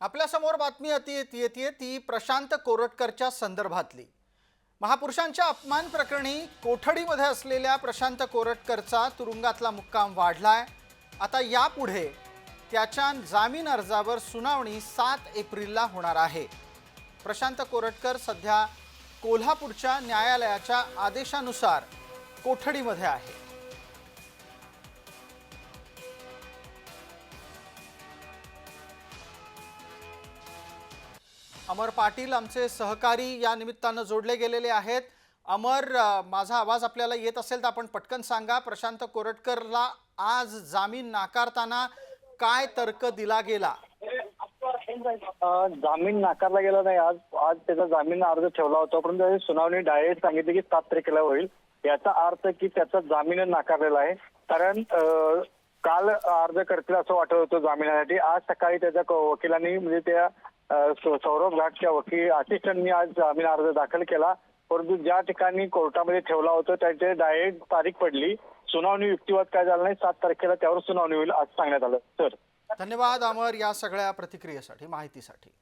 आपल्यासमोर बातमी अति येते ती प्रशांत कोरटकरच्या संदर्भातली. महापुरुषांच्या अपमान प्रकरणी कोठडीमध्ये असलेल्या प्रशांत कोरटकरचा तुरुंगातला मुक्काम वाढलाय. आता यापुढे त्याच्या जामीन अर्जावर सुनावणी सात एप्रिलला होणार आहे. प्रशांत कोरटकर सध्या कोल्हापूरच्या न्यायालयाच्या आदेशानुसार कोठडीमध्ये आहे. अमर पाटील आमचे सहकारी या निमित्तानं जोडले गेलेले आहेत. अमर माझा आवाज आपल्याला येत असेल तर आपण पटकन सांगा. प्रशांत कोरटकरला आज जामीन नाकारताना काय तर्क दिला गेला? जामीन नाकारला गेला नाही. आज आज त्याचा जामीन अर्ज ठेवला होता. परंतु त्याची सुनावणी डायरेक्ट सांगितली की सात तारखेला होईल. याचा अर्थ की त्याचा जामीन नाकारलेला आहे. कारण काल अर्ज करतील असं वाटत होतं जामिनासाठी. आज सकाळी त्याच्या वकिलांनी म्हणजे त्या सौरभ घाटच्या वकील असिस्टंटनी आज जामीन अर्ज दाखल केला. परंतु ज्या ठिकाणी कोर्टामध्ये ठेवला होता त्याची डायरेक्ट तारीख पडली. सुनावणी युक्तिवाद काय झाला नाही सात तारखेला त्यावर सुनावणी होईल असं सांगण्यात आलं. सर. धन्यवाद अमर या सगळ्या प्रतिक्रियेसाठी माहितीसाठी.